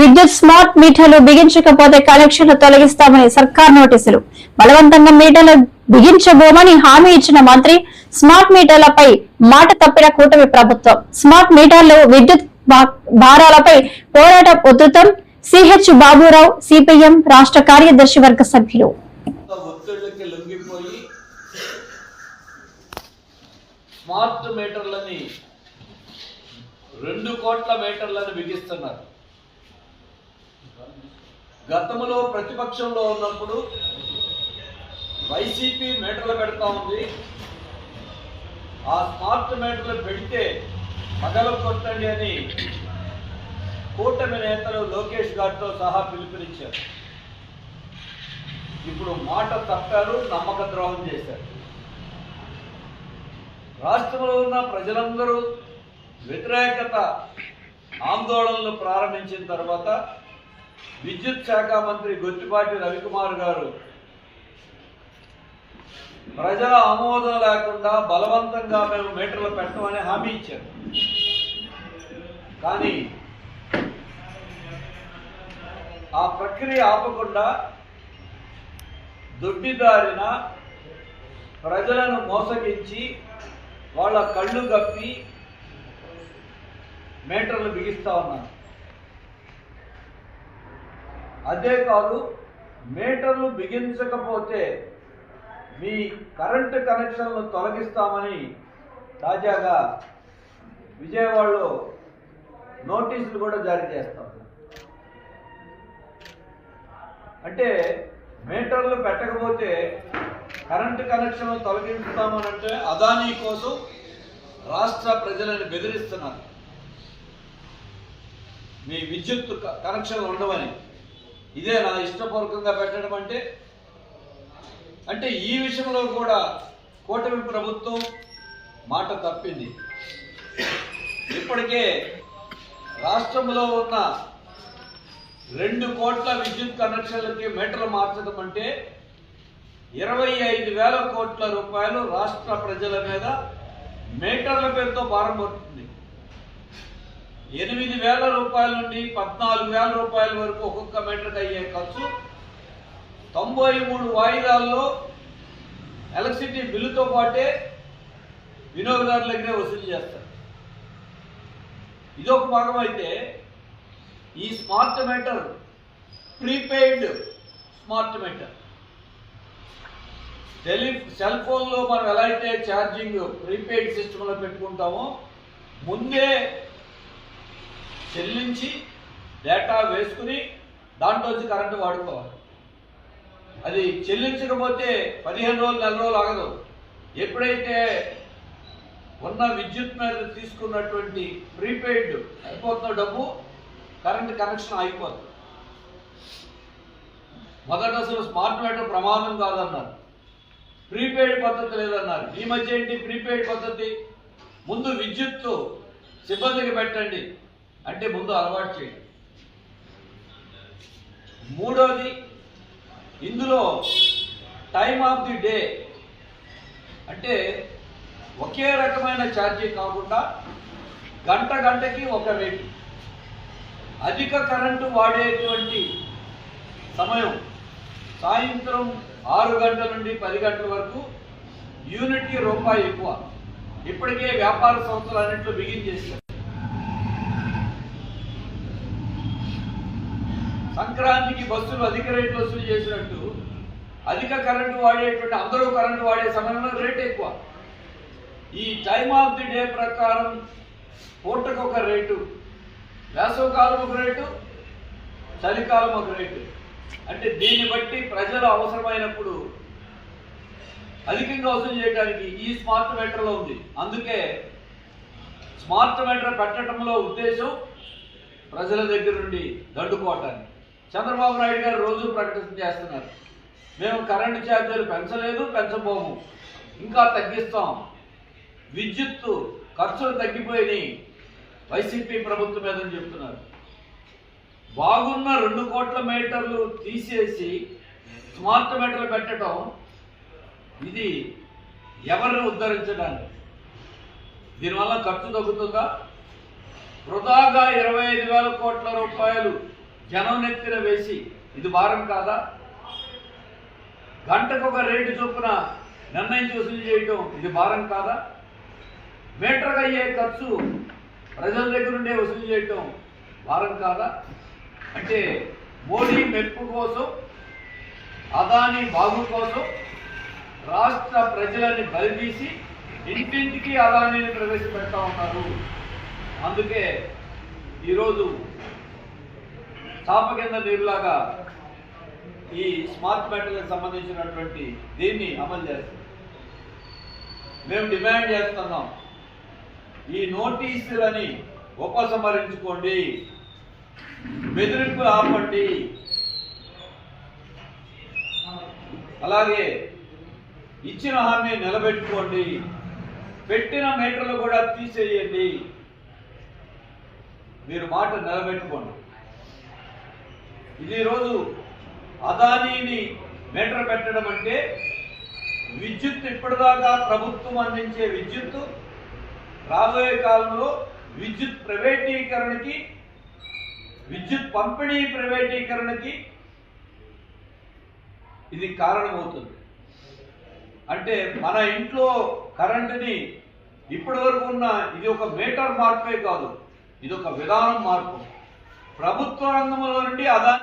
విద్యుత్ స్మార్ట్ మీటర్లు బిగించకపోతే కనెక్షన్లు తొలగిస్తామని సర్కార్ నోటీసులు. బలవంతంగా మీటర్లు బిగించబోమని హామీ ఇచ్చిన మంత్రి స్మార్ట్ మీటర్లపై మాట తప్పిన కూటమి ప్రభుత్వం. స్మార్ట్ మీటర్లు విద్యుత్ భారాలపై పోరాటం ఉధృతం. సిహెచ్ బాబురావు సిపిఎం రాష్ట్ర కార్యదర్శి వర్గ సభ్యులు. స్మార్ట్ మీటర్లని రెండు కోట్ల మీటర్లను బిగిస్తున్నారు. గతంలో ప్రతిపక్షంలో ఉన్నప్పుడు వైసీపీ మీటర్లు పెడతా ఉంది. ఆ స్మార్ట్ మీటర్లు పెడితే పగలు కొట్టండి అని కూటమి నేతలు లోకేష్ గారితో సహా పిలుపునిచ్చారు. ఇప్పుడు మాట తప్పారు నమ్మక ద్రోహం చేశారు. రాష్ట్రంలో ఉన్న ప్రజలందరూ వ్యతిరేకత ఆందోళనలు ప్రారంభించిన తర్వాత విద్యుత్ శాఖ మంత్రి గొత్తిపాటి రవికుమార్ గారు ప్రజల ఆమోదం లేకుండా బలవంతంగా మేము మీటర్లు పెట్టమని హామీ ఇచ్చారు. కానీ ఆ ప్రక్రియ ఆపకుండా దొడ్డిదారిన ప్రజలను మోసగించి వాళ్ళ కళ్ళు కప్పి మీటర్లు బిగిస్తా ఉన్నారు. అదే కాదు మీటర్లు బిగించకపోతే మీ కరెంటు కనెక్షన్లు తొలగిస్తామని తాజాగా విజయవాడలో నోటీసులు కూడా జారీ చేస్తాం. అంటే మీటర్లు పెట్టకపోతే కరెంటు కనెక్షన్లు తొలగిస్తామనంటే అదానీ కోసం రాష్ట్ర ప్రజలను బెదిరిస్తున్నారు. మీ విద్యుత్ క- కనెక్షన్లు ఉండవని. ఇదే నా ఇష్టపూర్వకంగా పెట్టడం అంటే అంటే ఈ విషయంలో కూడా కూటమి ప్రభుత్వం మాట తప్పింది. ఇప్పటికే రాష్ట్రంలో ఉన్న రెండు కోట్ల విద్యుత్ కనెక్షన్లకి మీటర్లు మార్చడం అంటే ఇరవై ఐదు వేల కోట్ల రూపాయలు రాష్ట్ర ప్రజల మీద మీటర్ల పేరుతో భారం పడుతుంది. ఎనిమిది వేల రూపాయల నుండి పద్నాలుగు వేల రూపాయల వరకు ఒక్కొక్క మీటర్కి అయ్యే ఖర్చు. తొంభై మూడు వాయిదాల్లో ఎలక్ట్రిసిటీ బిల్లుతో పాటే వినియోగదారుల దగ్గరే వసూలు చేస్తారు. ఇదొక భాగం అయితే ఈ smart meter prepaid smart meter. Tele cell ఫోన్లో మనం ఎలా అయితే ఛార్జింగ్ ప్రీపెయిడ్ సిస్టంలో పెట్టుకుంటామో ముందే చెల్లించి డేటా వేసుకుని దాంట్లో వచ్చి కరెంటు వాడుకోవాలి. అది చెల్లించకపోతే పదిహేను రోజులు నెల రోజులు ఆగదు. ఎప్పుడైతే ఉన్న విద్యుత్ మీద తీసుకున్నటువంటి ప్రీపెయిడ్ అయిపోతున్న డబ్బు కరెంట్ కనెక్షన్ అయిపోతుంది మొదట అసలు స్మార్ట్ మీటర్ ప్రమాదం కాదన్నారు. ప్రీపెయిడ్ పద్ధతి లేదన్నారు. ఈ మధ్య ఏంటి ప్రీపెయిడ్ పద్ధతి? ముందు విద్యుత్తు సిబ్బందికి పెట్టండి. అంటే ముందు అలవాటు చేయండి. మూడోది ఇందులో టైమ్ ఆఫ్ ది డే అంటే ఒకే రకమైన ఛార్జీ కాకుండా గంట గంటకి ఒక రేటు. అధిక కరెంటు వాడేటువంటి సమయం సాయంత్రం ఆరు గంటల నుండి పది గంటల వరకు యూనిట్కి రూపాయి ఎక్కువ. ఇప్పటికే వ్యాపార సంస్థలు అన్నింటిలో బిగించేశారు సంక్రాంతికి బస్సులు అధిక రేట్లు వసూలు చేసినట్టు అధిక కరెంటు వాడేటువంటి అందరూ కరెంటు వాడే సమయంలో రేట్ ఎక్కువ. ఈ టైమ్ ఆఫ్ ది డే ప్రకారం పూటకు ఒక రేటు వేసవకాలం ఒక రేటు చలికాలం ఒక రేటు. అంటే దీన్ని బట్టి ప్రజలు అవసరమైనప్పుడు అధికంగా వసూలు చేయడానికి ఈ స్మార్ట్ మీటర్లో ఉంది. అందుకే స్మార్ట్ మీటర్ పెట్టడంలో ఉద్దేశం ప్రజల దగ్గర నుండి దండుకోవటానికి. చంద్రబాబు నాయుడు గారు రోజు ప్రకటన చేస్తున్నారు. మేము కరెంటు ఛార్జీలు పెంచలేదు పెంచబోము. ఇంకా తగ్గిస్తాం. విద్యుత్తు ఖర్చులు తగ్గిపోయినాయి. వైసీపీ ప్రభుత్వం మీదని చెప్తున్నారు. బాగున్న రెండు కోట్ల మీటర్లు తీసేసి స్మార్ట్ మీటర్లు పెట్టడం ఇది ఎవరిని ఉద్ధరించడానికి? దీనివల్ల ఖర్చు తగ్గుతుందా? వృధాగా ఇరవై ఐదు వేల కోట్ల రూపాయలు జనం నెత్తిన వేసి ఇది భారం కాదా? గంటకు ఒక రేటు చొప్పున నిర్ణయించి వసూలు చేయటం ఇది భారం కాదా? మీటర్కి అయ్యే ఖర్చు ప్రజల దగ్గర నుండే వసూలు చేయటం భారం కాదా? అంటే మోడీ మెప్పు కోసం అదాని బాగు కోసం రాష్ట్ర ప్రజలని బలిదీసి ఇంటింటికి అదానిని ప్రవేశపెడతా ఉన్నారు. అందుకే ఈరోజు చాప కింద నీరులాగా ఈ స్మార్ట్ మీటర్లకు సంబంధించినటువంటి దీన్ని అమలు చేస్తాం మేము డిమాండ్ చేస్తున్నాం ఈ నోటీసులని ఉపసంహరించుకోండి బెదిరింపులు ఆపండి. అలాగే ఇచ్చిన హామీ నిలబెట్టుకోండి పెట్టిన మీటర్లు కూడా తీసేయండి. మీరు మాట నిలబెట్టుకోండి. ఇది రోజు అదానీని మీటర్ పెట్టడం అంటే విద్యుత్ ఇప్పటిదాకా ప్రభుత్వం అందించే విద్యుత్ రాబోయే కాలంలో విద్యుత్ ప్రైవేటీకరణకి విద్యుత్ పంపిణీ ప్రైవేటీకరణకి ఇది కారణమవుతుంది. అంటే మన ఇంట్లో కరెంటుని ఇప్పటి వరకు ఉన్న ఇది ఒక మీటర్ మార్పే కాదు ఇది ఒక విధానం మార్పు. ప్రభుత్వ రంగంలో నుండి అదాని